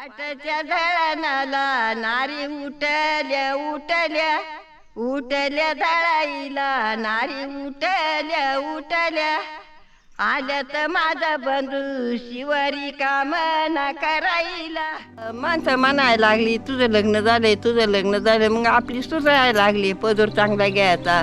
पाटाच्या दळणाला नारी उठल्या उठल्या. उठल्या दळाईला नारी उठल्या उठल्या. आल्या तर माझा बंधू शिवारी कामना करायला. माणसं म्हणायला लागली तुझं लग्न झालंय तुझं लग्न झालं मग आपली सुसायला लागली पदर चांगला घ्यायचा.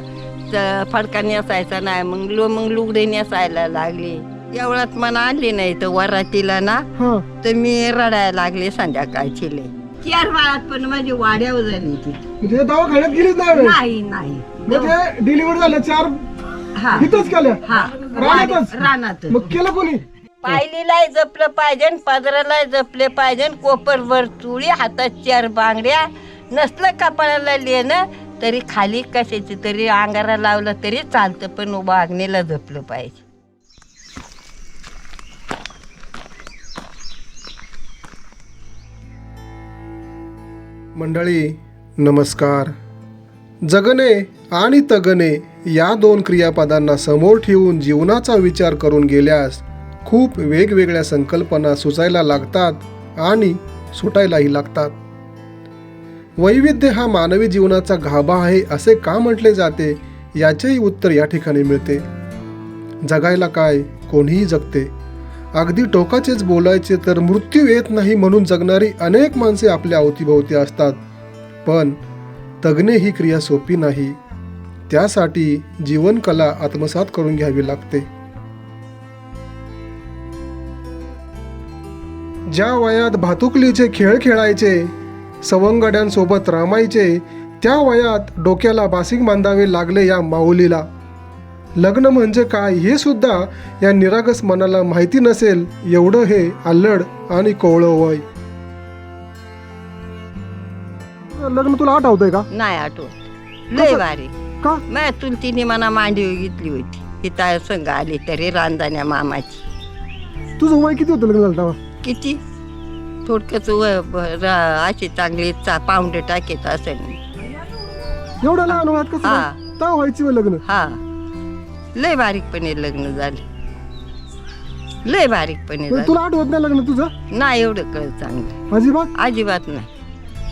तर फडका नेसायचा नाही मग लो मग लुगडे नेसायला लागली. एवढ्यात मला आणली नाही तर वरातीला ना हा. तर मी रडायला लागले संध्याकाळची लय चार बाळात पण माझी वाड्यावर झाली ती म्हणजे दवाखान्यात गेलीच नाही व्हय? नाही नाही. म्हणजे डिलिव्हरी झालं चार हा. इथंच केल्या हा. रानातच? रानात मग केलं कोणी? पायलीलाही जपलं पाहिजे पदराला जपले पाहिजे कोपरभर चुळी हातात चार बांगड्या नसलं कपाळाला लेणं तरी खाली कशाची तरी अंगारा लावलं तरी चालतं पण वागणीला जपलं पाहिजे. मंडळी नमस्कार. जगणे आणि तगणे या दोन क्रियापदांना समोर ठेवून जीवनाचा विचार करून गेल्यास खूप वेगवेगळ्या संकल्पना सुचायला लागतात आणि सुटायलाही लागतात. वैविध्य हा मानवी जीवनाचा गाभा आहे असे का म्हटले जाते? याचेही उत्तर या ठिकाणी मिळते. जगायला काय? कोणीही जगते. अगदी टोकाचेच बोलायचे तर मृत्यू येत नाही म्हणून जगणारी अनेक माणसे आपल्या अवतीभोवती असतात. पण तगणे ही क्रिया सोपी नाही. त्यासाठी जीवनकला आत्मसात करून घ्यावी लागते. ज्या वयात भातुकलीचे खेळ खेळायचे सवंगड्यांसोबत रामायचे त्या वयात डोक्याला बासिंग बांधावे लागले या माऊलीला. लग्न म्हणजे काय हे सुद्धा या निरागस मनाला माहिती नसेल एवढं हे अल्लड आणि कोवळं वय. लग्न तुला आठवतंय का? नाही आठवत लय भारी. का? मग चुलतीने मला मांडीवर घेतली होती. ही ताय संघ आली तरी रांजाण्या मामाची. तुझं वय किती होतं लग्न झालं तेव्हा? किती? थोडक्याच वय ब- रा- अशी चांगली चा पाऊंड टाकेत असेल एवढं लहान वयात कसं हा. काय? तेव्हा व्हायची वय लग्न. हा. लय बारीकपणे लग्न झाले. लय बारीकपणे झाले. तुला आठवत नाही लग्न तुझं? नाही एवढं कळ चांगलं. अजिबात? अजिबात नाही.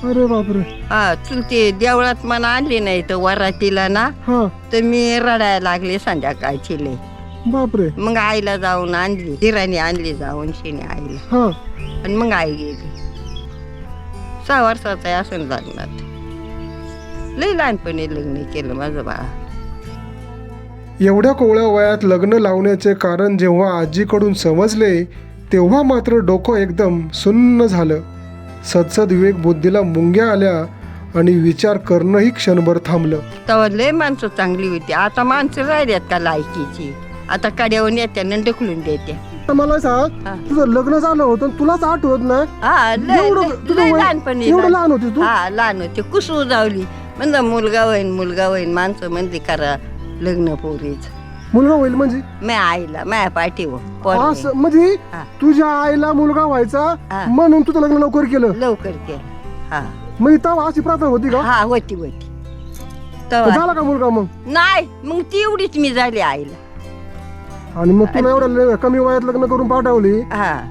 अरे बापरे. हा चुलते देवळात मला आणली नाही तर वरातीला ना हा. तर मी रडायला लागले संध्याकाळची लय. बापरे. मग आईला जाऊन आणली दिराने आणली जाऊन शिने आईला. हा. आणि मग आई गेली. सहा वर्षाचा आहे असं लग्नात लय लहानपणी लग्न केलं माझं बाळा. एवढ्या कोवळ्या वयात लग्न लावण्याचे कारण जेव्हा आजीकडून समजले तेव्हा मात्र डोकं एकदम सुन्न झालं. सदसद विवेक बुद्धीला मुंग्या आल्या आणि विचार करणंही क्षणभर थांबलं. तेव्हा लय माणसं चांगली होती. आता माणसं राहिल्यात का लायकीची? आता कड्यावरून येत्या आणि ढकलून देत्या तर मला सांग हा. तुझं लग्न झालं होतं आणि तुलाच आठवत नाही? हा लय एवढं लय- तुझं लय वय- लहानपणी एवढं लहान होती तू? हा लहान होते. कुसू जावली. म्हणलं मुलगा होईन मुलगा होईन. माणसं म्हणली करा. लग्न पोरीच. मुलगा होईल म्हणजे? मी आईला माझ्या पाठीवर पोरगी. असं म्हणजे हा. तुझ्या आईला मुलगा व्हायचा हा. म्हणून तुझं लग्न लवकर केलं? लवकर केलं हा. म्हणजे तेव्हा अशी प्रथा होती का? हा होती होती. तेव्हा. झाला का मुलगा मग? नाही मग ती एवढीच मी झाली आईला. आणि मग तुला एवढं ल- कमी वयात लग्न करून पाठवली? हा.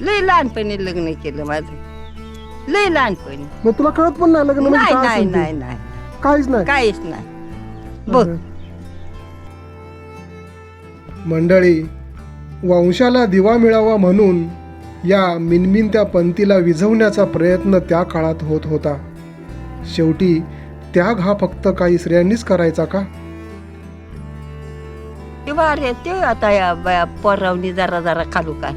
लय लहानपणी लग्न केलं माझं. लय लहानपणी. मग तुला कळत पण नाही लग्न म्हणजे नाही काय नाही असेल ते. नाही नाही. काहीच नाही. काहीच नाही. बघ. मंडळी वंशाला दिवा मिळावा म्हणून या मिनमिनत्या पंथीला विझवण्याचा प्रयत्न त्या काळात होत होता. शेवटी त्याग हा फक्त काही स्त्रियांनीच करायचा का? ते आता या बाया पोरावनी जरा जरा खालू काय?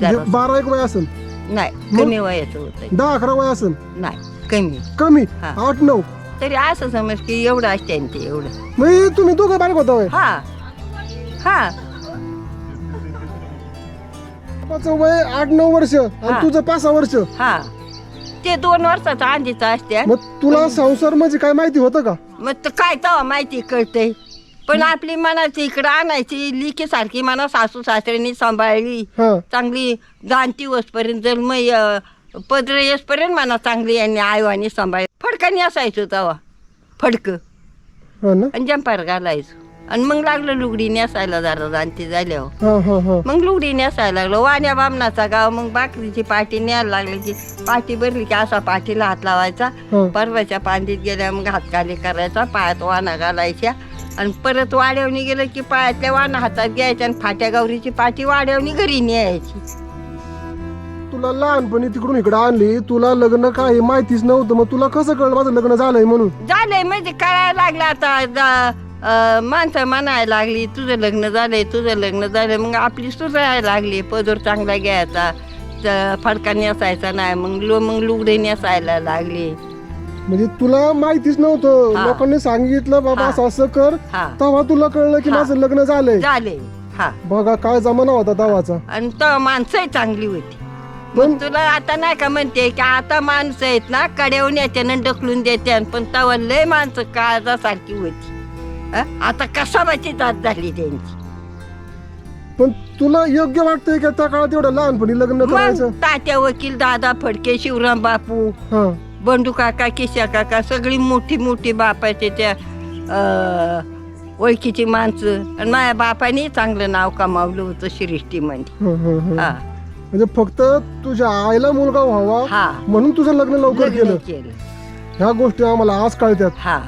जरा बारा एक वय असेल. नाही कमी वयाचं होतं दहा अकरा वय असेल. नाही कमी. कमी? हा. आठ नऊ? तरी असं समज की एवढं असते न ते एवढं. म्हणजे तुम्ही दोघं बारीक होता हा. हा. वय आठ नऊ वर्ष आणि हा. तुझं पाच सहा वर्ष. हा. ते दोन वर्षाचा आधीचा असते मग तुला संसार म्हणजे काय माहिती होतं का? मग तर काय तेव्हा माहिती कळतंय. पण आपली मनाची इकडं आणायची लिखी सारखी मना सासू सासऱ्यांनी सांभाळली. हा. चांगली जाणती वसपर्यंत जन्म पदर येसपर्यंत म्हणा चांगली यांनी आईवानी सांभाळली फडकानी असायचो तेव्हा. फडकं. हा ना? आणि जंपार घालायचो. आणि मग लागलं लुगडी नेसायला जरा जाणती झाल्यावर. हा हा हा. मग लुगडी नेसायला लागलो. वाण्या बामणाचा गाव मग बाकरीची पाठी न्यायला लागली. की पाठी भरली की असा पाठीला हात लावायचा. हा. परवाच्या पांडीत गेल्या मग हातखाली करायचा. पायात वाना घालायच्या. आणि परत वाड्यावनी गेलं की पायातल्या वाना हातात घ्यायच्या आणि फाट्या गौरीची पाठी वाड्यावनी घरी न्यायची. तुला लहानपणी तिकडून इकडे आणली तुला लग्न काय हे माहितीच नव्हतं मग तुला कसं कळलं माझं लग्न झालंय म्हणून? झालंय म्हणजे कळायला लागलं आता अं, माणसं म्हणायला लागली तुझं लग्न झालंय तुझं लग्न झालंय मग आपली सुधारायला लागली पदर चांगला घ्यायचा च- फडका नेसायचा नाही मग लो मग लुगडे नेसायला लागली. म्हणजे तुला माहितीच नव्हतं हा. लोकांनी सांगितलं बाबा हा. असं असं कर हा. तेव्हा तुला कळलं की हा. माझं लग्न झालंय. झाले हा. बघा काय जमाना होता तेव्हाचा. आणि तो माणसंही चांगली होती. पण तुला आता नाही का म्हणते की आता माणसं आहेत ना कड्यावून येते ढकलून देते पण तवा लय माणसं काळजासारखी होती. हं? आता कसाबाची जात झाली त्यांची? पण तुला योग्य वाटतंय का त्या काळात एवढं लहानपणी लग्न करायचं? मग तात्या वकील दादा फडके शिवराम बापू हा. बंडू काका किशा काका सगळी मोठी मोठी बापाचे त्या अं, ओळखीची माणसं. आणि माझ्या बापाने चांगलं नाव कमावलं होतं सृष्टीमध्ये हा, हा, हा. हा. म्हणजे फक्त तुझ्या आईला मुलगा व्हावा हा. म्हणून तुझं लग्न लवकर लग्न केलं. ह्या गोष्टी आम्हाला आज कळतात हा.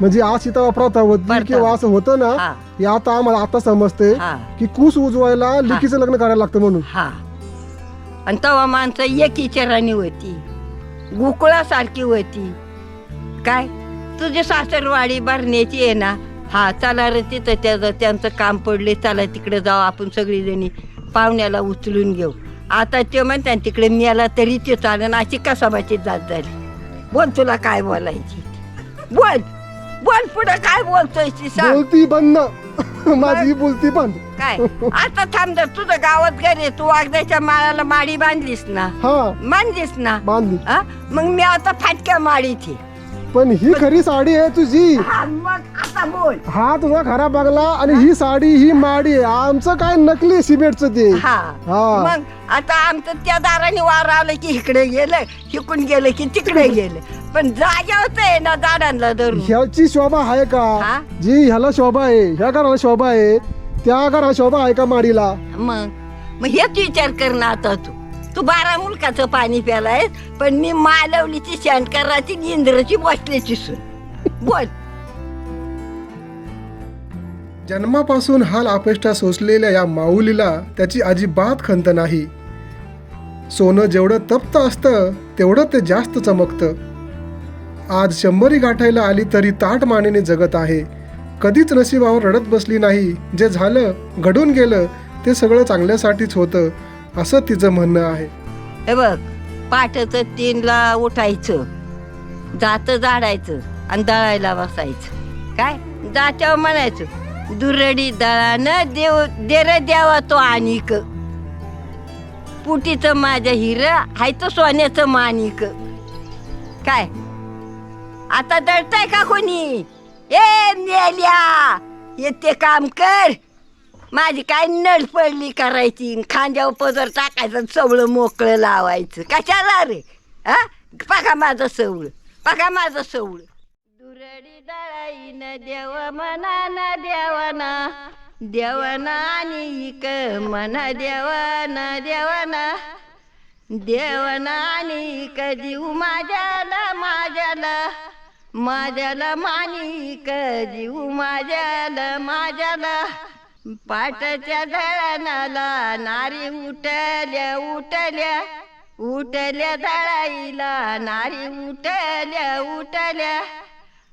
म्हणजे आज सीता प्रथा होती. किंवा असं होतं ना हा. हे आता आम्हाला आता समजते हा. की कुस उजवायला लिकीचं लग्न करायला लागतं म्हणून. हा. आणि तेव्हा माणसं एक इचारानी होती. गोकुळासारखी होती. काय? तुझी सासरवाडी भरण्याची आहे ना? हा चला रे तिथं त्याचं त्यांचं काम पडले चला तिकडे जाऊ आपण सगळीजणी. पाहुण्याला उचलून घेऊ. आता ते म्हणतात तिकडे मिळाला तरी ते चालेल. अशी कसाबाची जात झाली. बोल तुला काय बोलायची? बोल बोल पुढे काय बोलतोय ती सांग. बोलती बंद. माझी बोलती बंद. काय? आता थांब जर तुझं गावात घर आहे. तू वागद्याच्या माळाला माडी बांधलीस ना? हा. बांधलीस ना? बांधली. हा? मग मी आता फाटक्या माडीची पण ही खरी साडी आहे तुझी. हा, मग आता बोल. हा तुझा खरा बगला आणि ही साडी ही माडी आहे. आमचं काय नकली सिमेंटचं ते. हा. हा. मग आता आमचं त्या दाराने वार आलं की इकडे गेलं शिकून गेलं की तिकडे गेलं. पण जाग्या होत ना झाडांना धरून. ह्याची शोभा आहे हा? का जी ह्याला शोभा आहे ह्या घराला शोभा आहे त्या घराला शोभा आहे का माडीला? मग मग हेच विचार कर ना आता तू. तू बारा मुलकाचं पाणी प्यालाय पण मी मालवलीची शंकराची इंद्रची बसल्याची सून. बोल. जन्मापासून हाल अपेष्टा सोसलेल्या या माऊलीला त्याची अजिबात खंत नाही. सोनं जेवढं तप्त असतं तेवढं ते जास्त चमकतं. आज शंभरी गाठायला आली तरी ताट मानेने जगत आहे. कधीच नशिबावर रडत बसली नाही. जे झालं घडून गेलं ते सगळं चांगल्यासाठीच होतं. असं तिचं म्हणणं आहे. हे बघ पाठच तीनला उठायचं जात झाडायचं आणि दळायला बसायचं. काय? जात्यावर म्हणायचं दुरडी दळानं देव देर द्यावा तो आणिक. पुटीचं माझ्या हिर हायचं सोन्याचं माणिक. काय? आता दळताय का कोणी? ए मेल्या येते काम कर. माझी काय नळ पडली करायची? न खांद्यावर पदर टाकायचं आणि सवळं मोकळं लावायचं. कशाला रे? हा बघा माझं सवळ. बघा माझं सवळ. दुरडी दळाईन देव मनाना देवाना. देवाना आणि इक मना देवाना देवाना. देवाना आणि इक जीव माझ्याला माझ्याला माझ्याला मानिक जीव माझ्याला माझ्याला पाटाच्या दळणाला नारी उठल्या उठल्या. उठल्या दळाईला नारी उठल्या उठल्या.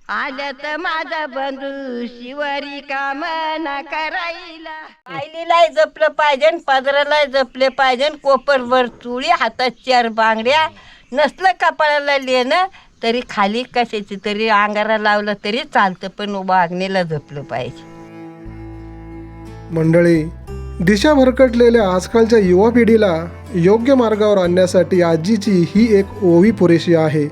आल्या तर माझा बंधू शिवारी कामना करायला. आईलीलाही जपलं पाहिजे पदराला जपले पाहिजे कोपरवर चुळी हातात चार बांगड्या. नसलं कपाळाला लेणं तरी खाली कशाची तरी अंगारा लावलं तरी चालतं पण वागणीला जपलं पाहिजे. मंडळी दिशा भरकटलेल्या आजकालच्या युवा पिढीला योग्य मार्गावर आणण्यासाठी आजीची ही एक ओवी पुरेशी आहे.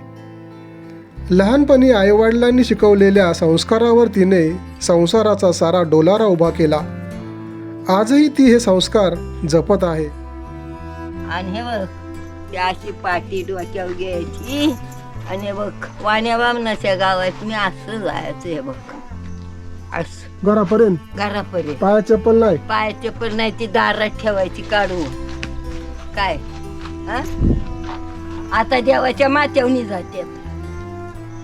लहानपणी आईवडिलांनी शिकवलेल्या संस्कारावर तिने संसाराचा सारा डोलारा उभा केला. आजही ती हे संस्कार जपत आहे. आणि हे बघ ती अशी पाठी डोक्यावर घ्यायची आणि हे बघ वाण्या गावात मी असं जायचं हे बघ. असं. घरापर्यंत? घरापर्यंत. पाया चप्पल नाही? पायाचे पण नाही ती दारात ठेवायची काढून. काय? हा? आता देवाच्या माथ्यावनी जातात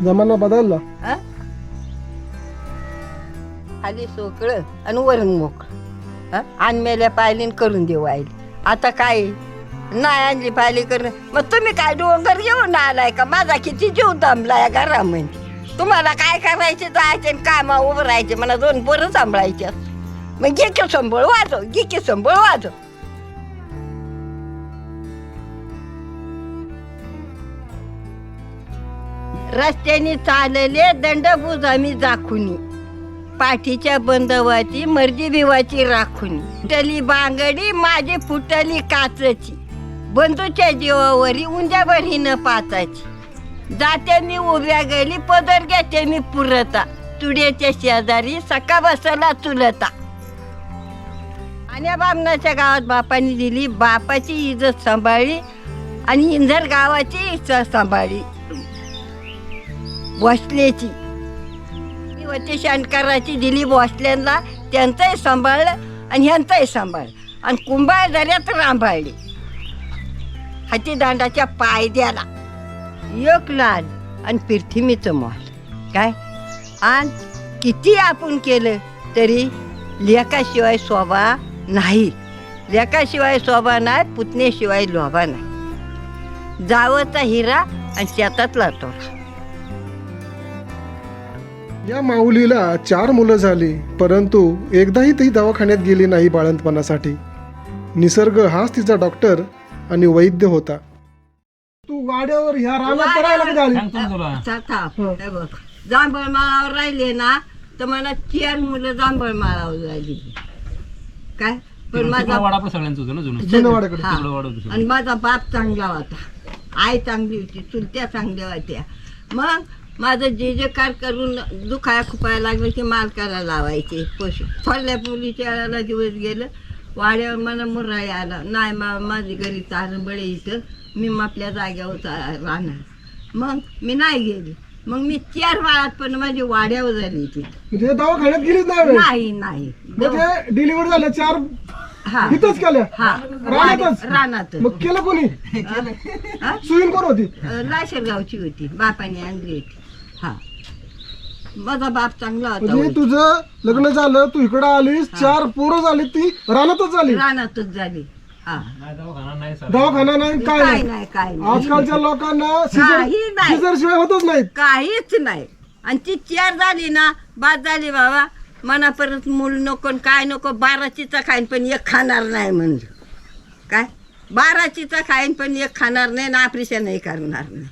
जमाना बदलला. हा? खाली सोकळ आणि वरण मोकळ. आणमेल्या पायलीन करून देऊ आईली. आता काय? नाही आणली पायली करून. मग तुम्ही काय डोंगर घेऊन आलाय का? माझा किती जीव दमलाय घरामध्ये. तुम्हाला काय करायचे जायचे आणि कामा उभं राहायचे. मला दोन पोरं सांभाळायचे. मग घे की संभळ वाजव घे की संभळ वाजव. रस्त्याने चालले दंडभूज आम्ही जाखुनी पाठीच्या बंदवाची मर्जी बिवाची राखुनी. फुटली बांगडी माझी फुटली काचची. बंधूच्या जीवावरी उंजाभर ही पाचायची. पाचाची जाते मी उभ्या गेली पदर घेते मी पुरता. तुड्याच्या शेजारी सका बसला चुलता. आणि बामणाच्या गावात बापाने दिली बापाची इज्जत सांभाळली आणि इंधर गावाची इज्जत सांभाळली. भोसलेची. वती शंकराची दिली भोसल्यांना त्यांचंही सांभाळलं आणि ह्यांचंही सांभाळलं. आणि कुंभाळ दऱ्यात रांभाळली. हातीदांडाच्या पायद्याला एक लाल आणि पृथ्वीचं मॉल. काय? आणि किती आपण केलं तरी लेकाशिवाय शोभा नाही. लेकाशिवाय शोभा नाही पुतण्याशिवाय लोभा नाही. जावचा हिरा आणि शेतातला तोरा. या माऊलीला चार मुलं झाली परंतु एकदाही ती दवाखान्यात गेली नाही बाळंतपणासाठी. निसर्ग हाच तिचा डॉक्टर आणि वैद्य होता. तू गाड्यावर ह्या रानात करायला कधी आली? सांगतो ना तुला. साथा हे बघ. जांभळ माळावर राहिले ना तर मला चार मुलं जांभळ माळावर राहिली. काय? पण तिकडं माझा वाडा सगळ्यांचं होतं ना जुनं. जुनं वाड्याकडे. हा. तिकडं वाडा होतं सगळं. आणि माझा बाप चांगला होता. आई चांगली होती चुलत्या चांगल्या होत्या. मग माझं जे जे कार करून दुखाया खुपाया लागलं की मालकाला लावायचे. पशु थोडल्या मुलीच्या वेळेला दिवस गेलं वाड्यावर मला मुराळी आला नाही मा माझी घरी तारण बळे इथं. मी आपल्या जाग्यावर राहणार. मग मी नाही गेली. मग मी चार बाळात पण माझी वाड्यावर झाली ती म्हणजे दवाखान्यात गेलीच नाही? नाही नाही. म्हणजे डिलिव्हरी झाल्या चार हा. इथंच केल्या हा. रानातच? रानात मग केलं कोणी? सुईन कोण होती? लाशरगावची होती. बापाने आणली होती. माझा बाप चांगला होता म्हणजे तुझं लग्न झालं तू इकडं आलीस चार पोरं झाली ती रानातच झाली. रानातच झाली. हा. नाही दवाखाना नाही सर. दवाखाना नाही काय काय नाही. नाही काय नाही. आजकालच्या लोकांना काही नाही. सिजर शिवाय होतच नाहीत काहीच नाही. आणि ती चार झाली ना बाद झाली बाबा. मना परत मूल नको न काय नको बाराचीचा खाईन पण एक खाणार नाही म्हणलं काय? बाराचीचा खाईन पण एक खाणार नाही ना ऑपरेशनही करणार नाही.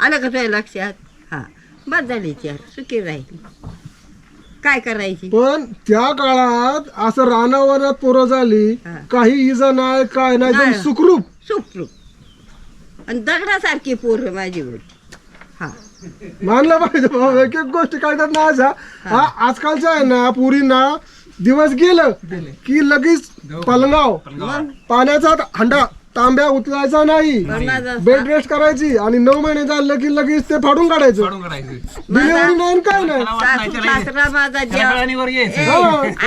आलं का तुझ्या लक्षात? बाद झाली चार सुखी राहिली. काय करायची? पण त्या काळात असं रानावरात पोरं झाली हा. काही इजा नाही काय नाही एकदम नाही. सुखरूप. सुखरूप. आणि दगडासारखी पोरं माझी होती. हा. मानलं पाहिजे बाबा एक एक गोष्ट काय ना अशा हा. आजकालच्या आहे ना पुरींना दिवस गेलं की लगेच पलंगाव. पाण्याचा हंडा. तांब्या उचलायचा नाही. पण बेड रेस्ट करायची आणि नऊ महिने झालं की लगेच ते फाडून काढायचं. काढून काढायचं. डिलिव्हरी नाही आणि काय नाही. त्याला सासू त्याला सासरा माझा त्याला.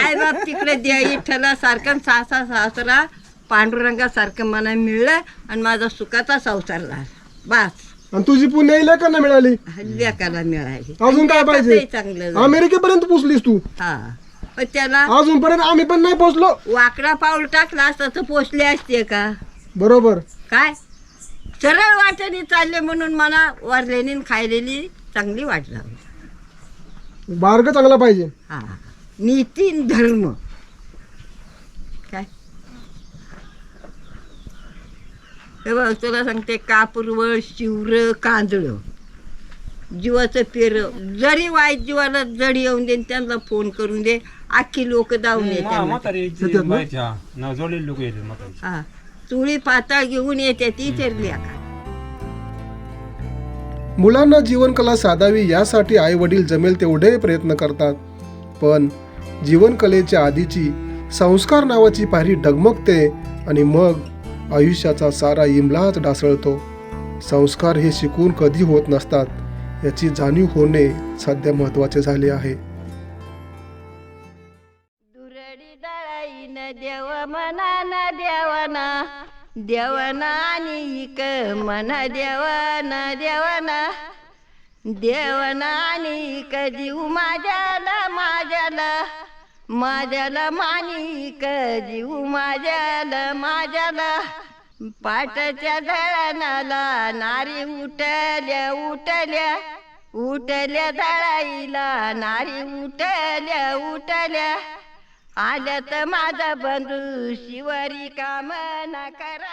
आई बाप तिकडे द्या सारखं सासा सासरा पांडुरंगासारखं मला मिळलं आणि माझा सुखाचा संसार झाला. बस. आणि तुझी पुण्य लेखांना मिळाली. लेकाला मिळाली. अजून काय पाहिजे? लेकाचंही चांगलं झालं. अमेरिकेपर्यंत पोचलीस तू. हा. पण त्याला अजूनपर्यंत आम्ही पण नाही पोचलो. वाकडा पाऊल टाकला असता तर पोचले असते का? बरोबर. काय? सरळ वाटेने चालले म्हणून मला वारलेली आणि खायलेली चांगली वाट लागली. मार्ग चांगला पाहिजे. हा. नीती धर्म. काय? हे बघ तुला सांगते कापूरवळ शिवर कांदळ. जीवाचं पेर. जरी वाईट जीवाला जड येऊन दे त्यांना फोन करून दे. अख्खी लोक जाऊन येतात म्हातारी ना? जोडलेले लोक येतात म्हातारी हा. चुळी पाताळ घेऊन येते ती चिरल्या का मुलांना जीवनकला साधावी यासाठी आई वडील जमेल तेवढे प्रयत्न करतात. पण जीवनकलेच्या आधीची संस्कार नावाची पायरी डगमगते आणि मग आयुष्याचा सारा इमलाच ढासळतो. संस्कार हे शिकून कधी होत नसतात याची जाणीव होणे सध्या महत्त्वाचे झाले आहे. देवना देवना आणि इक मन देवना देवना. देवना आणि इक जीव माझ्याला माझ्याला. माझ्याला मानिक जीव माझ्याला माझ्याला. पाटाच्या दळणाला नारी उठल्या उठल्या. उठल्या दळाईला नारी उठल्या उठल्या. आल्या तर माझा बंधू शिवरी काम ना करा.